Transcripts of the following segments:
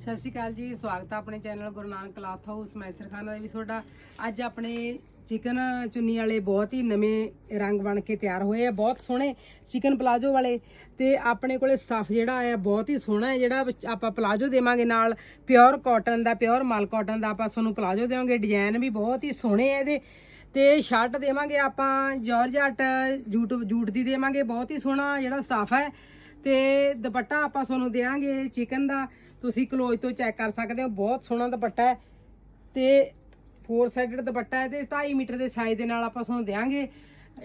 ਸਤਿ ਸ਼੍ਰੀ ਅਕਾਲ ਜੀ, ਸਵਾਗਤ ਹੈ ਆਪਣੇ channel Guru Nanak cloth house ਮੈਸਰ ਖਾਨਾ ਦੇ ਵੀ ਤੁਹਾਡਾ। ਅੱਜ ਆਪਣੇ ਚਿਕਨ ਚੁੰਨੀ ਵਾਲੇ ਬਹੁਤ ਹੀ ਨਵੇਂ ਰੰਗ ਬਣ ਕੇ ਤਿਆਰ ਹੋਏ ਆ, ਬਹੁਤ ਸੋਹਣੇ ਚਿਕਨ ਪਲਾਜੋ ਵਾਲੇ। ਤੇ ਆਪਣੇ ਕੋਲੇ ਸਟਫ ਜਿਹੜਾ ਆਇਆ ਬਹੁਤ ਹੀ ਸੋਹਣਾ ਹੈ, ਜਿਹੜਾ ਆਪਾਂ ਪਲਾਜੋ ਦੇਵਾਂਗੇ ਨਾਲ ਪਿਓਰ ਕਾਟਨ ਦਾ ਪਿਓਰ ਮਲ ਕਾਟਨ ਦਾ ਆਪਾਂ ਤੁਹਾਨੂੰ ਪਲਾਜੋ ਦੇਵਾਂਗੇ। ਡਿਜ਼ਾਈਨ ਵੀ ਬਹੁਤ ਹੀ ਸੋਹਣੇ ਆ ਇਹਦੇ। ਤੇ ਸ਼ਰਟ ਦੇਵਾਂਗੇ ਆਪਾਂ ਜਾਰਜਟ ਜੂਟ ਜੂਟ ਦੀ ਦੇਵਾਂਗੇ, ਬਹੁਤ ਹੀ ਸੋਹਣਾ ਜਿਹੜਾ ਸਟਫ ਹੈ। ਤੇ ਦੁਪੱਟਾ ਆਪਾਂ ਤੁਹਾਨੂੰ ਦੇਵਾਂਗੇ ਚਿਕਨ ਦਾ। ਤੁਸੀਂ ਕਲੋਜ ਤੋਂ ਚੈੱਕ ਕਰ ਸਕਦੇ ਹੋ, ਬਹੁਤ ਸੋਹਣਾ ਦੁਪੱਟਾ ਹੈ। ਤੇ ਫੋਰ ਸਾਈਡਡ ਦੁਪੱਟਾ ਹੈ ਤੇ 2.5 ਮੀਟਰ ਦੇ ਸਾਈਜ਼ ਦੇ ਨਾਲ ਆਪਾਂ ਤੁਹਾਨੂੰ ਦੇਵਾਂਗੇ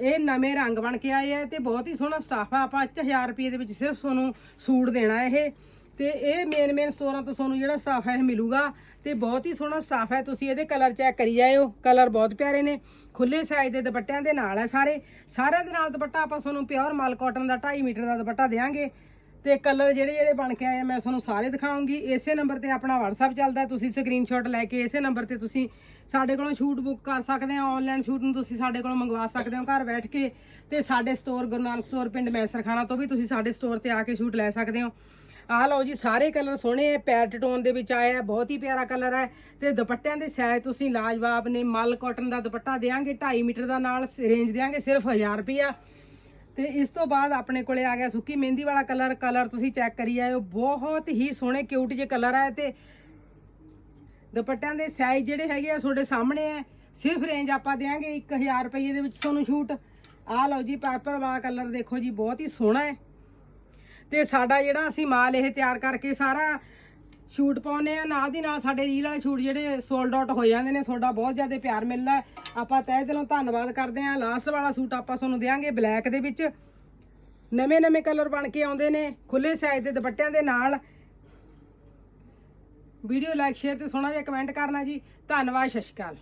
ਇਹ ਨਵੇਂ ਰੰਗ ਬਣ ਕੇ ਆਏ ਆ ਤੇ ਬਹੁਤ ਹੀ ਸੋਹਣਾ ਸਟਾਫ ਆ। ਆਪਾਂ 1000 ਰੁਪਏ ਦੇ ਵਿੱਚ ਸਿਰਫ ਤੁਹਾਨੂੰ ਸੂਟ ਦੇਣਾ ਇਹ। ਤੇ ਇਹ ਮੇਨ ਮੇਨ ਸਟੋਰਾਂ ਤੋਂ ਤੁਹਾਨੂੰ ਜਿਹੜਾ ਸਟਾਫ ਹੈ ਇਹ ਮਿਲੂਗਾ ਤੇ ਬਹੁਤ ਹੀ ਸੋਹਣਾ ਸਟਾਫ ਹੈ। ਤੁਸੀਂ ਇਹਦੇ ਕਲਰ ਚੈੱਕ ਕਰੀ ਜਾਇਓ। ਕਲਰ ਬਹੁਤ ਪਿਆਰੇ ਨੇ। ਖੁੱਲੇ ਸਾਈਜ਼ ਦੇ ਦੁਪੱਟਿਆਂ ਦੇ ਨਾਲ ਹੈ ਸਾਰੇ। ਸਾਰਿਆਂ ਦੇ ਨਾਲ ਦੁਪੱਟਾ ਆਪਾਂ ਤੁਹਾਨੂੰ ਪਿਓਰ ਮਲ ਕਾਟਨ ਦਾ 2.5 ਮੀਟਰ ਦਾ ਦੁਪੱਟਾ ਦੇਵਾਂਗੇ ਤੇ ਕਲਰ ਜਿਹੜੇ ਜਿਹੜੇ ਬਣ ਕੇ ਆਏ ਆ, ਮੈਂ ਤੁਹਾਨੂੰ ਸਾਰੇ ਦਿਖਾਉਂਗੀ। ਇਸੇ ਨੰਬਰ ਤੇ ਆਪਣਾ WhatsApp ਚੱਲਦਾ ਤੁਸੀਂ ਸਕਰੀਨਸ਼ਾਟ ਲੈ ਕੇ ਇਸੇ ਨੰਬਰ ਤੇ ਤੁਸੀਂ ਸਾਡੇ ਕੋਲੋਂ ਸ਼ੂਟ ਬੁੱਕ ਕਰ ਸਕਦੇ ਹੋ। ਆਨਲਾਈਨ ਸ਼ੂਟ ਨੂੰ ਤੁਸੀਂ ਸਾਡੇ ਕੋਲੋਂ ਮੰਗਵਾ ਸਕਦੇ ਹੋ ਘਰ ਬੈਠ ਕੇ। ਤੇ ਸਾਡੇ ਸਟੋਰ ਗੁਰੂ ਨਾਨਕ ਸਟੋਰ ਪਿੰਡ ਮੈਸਰਖਾਨਾ ਤੋਂ ਵੀ ਤੁਸੀਂ ਸਾਡੇ ਸਟੋਰ ਤੇ ਆ ਕੇ ਸ਼ੂਟ ਲੈ ਸਕਦੇ ਹੋ। ਆਹ ਲਓ ਜੀ, ਸਾਰੇ ਕਲਰ ਸੋਹਣੇ ਹੈ ਪੈਰਟ ਟੋਨ ਦੇ ਵਿੱਚ ਆਇਆ ਹੈ ਬਹੁਤ ਹੀ ਪਿਆਰਾ ਕਲਰ ਹੈ ਤੇ ਦੁਪੱਟਿਆਂ ਦੇ ਸਾਈਜ਼ ਤੁਸੀਂ ਲਾਜਵਾਬ ਨੇ, ਮਲ ਕਾਟਨ ਦਾ ਦੁਪੱਟਾ ਦੇਾਂਗੇ 2.5 ਮੀਟਰ ਦਾ ਨਾਲ ਰੇਂਜ ਦੇਾਂਗੇ ਸਿਰਫ 1000 ਰੁਪਿਆ ਤੇ ਇਸ ਤੋਂ ਬਾਅਦ ਆਪਣੇ ਕੋਲੇ ਆ ਗਿਆ ਸੁੱਕੀ ਮਹਿੰਦੀ ਵਾਲਾ ਕਲਰ ਕਲਰ ਤੁਸੀਂ ਚੈੱਕ ਕਰੀ ਆਇਓ, ਬਹੁਤ ਹੀ ਸੋਹਣੇ ਕਿਊਟ ਜਿਹੇ ਕਲਰ ਹੈ ਤੇ। ਦੁਪੱਟਿਆਂ ਦੇ ਸਾਈਜ਼ ਜਿਹੜੇ ਹੈਗੇ ਆ ਤੁਹਾਡੇ ਸਾਹਮਣੇ ਆ, ਸਿਰਫ ਰੇਂਜ ਆਪਾਂ ਦੇਾਂਗੇ 1000 ਰੁਪਏ ਦੇ ਵਿੱਚ ਤੁਹਾਨੂੰ ਛੂਟ ਆ ਲਓ ਜੀ ਪਰਪਲ ਵਾਲਾ ਕਲਰ ਦੇਖੋ ਜੀ, ਬਹੁਤ ਹੀ ਸੋਹਣਾ ਹੈ। ਤੇ ਸਾਡਾ ਜਿਹੜਾ ਅਸੀਂ ਮਾਲ ਇਹ ਤਿਆਰ ਕਰਕੇ ਸਾਰਾ ਸ਼ੂਟ ਪਾਉਨੇ ਆ ਨਾਲ ਦੀ ਨਾਲ ਸਾਡੇ ਰੀਲ ਵਾਲੇ ਸ਼ੂਟ ਜਿਹੜੇ ਸੋਲਡ ਆਊਟ ਹੋ ਜਾਂਦੇ ਨੇ, ਤੁਹਾਡਾ ਬਹੁਤ ਜ਼ਿਆਦਾ ਪਿਆਰ ਮਿਲਦਾ ਆਪਾਂ ਤਹਿ ਦਿਲੋਂ ਧੰਨਵਾਦ ਕਰਦੇ ਹਾਂ। ਲਾਸਟ ਵਾਲਾ ਸੂਟ ਆਪਾਂ ਤੁਹਾਨੂੰ ਦੇਵਾਂਗੇ ਬਲੈਕ ਦੇ ਵਿੱਚ। ਨਵੇਂ ਨਵੇਂ ਕਲਰ ਬਣ ਕੇ ਆਉਂਦੇ ਨੇ ਖੁੱਲੇ ਸਾਈਜ਼ ਦੇ ਦੁਪੱਟਿਆਂ ਦੇ ਨਾਲ। ਵੀਡੀਓ ਲਾਈਕ ਸ਼ੇਅਰ ਤੇ ਸੋਹਣਾ ਜਿਹਾ ਕਮੈਂਟ ਕਰਨਾ ਜੀ। ਧੰਨਵਾਦ, ਸਤਿ ਸ਼੍ਰੀ ਅਕਾਲ।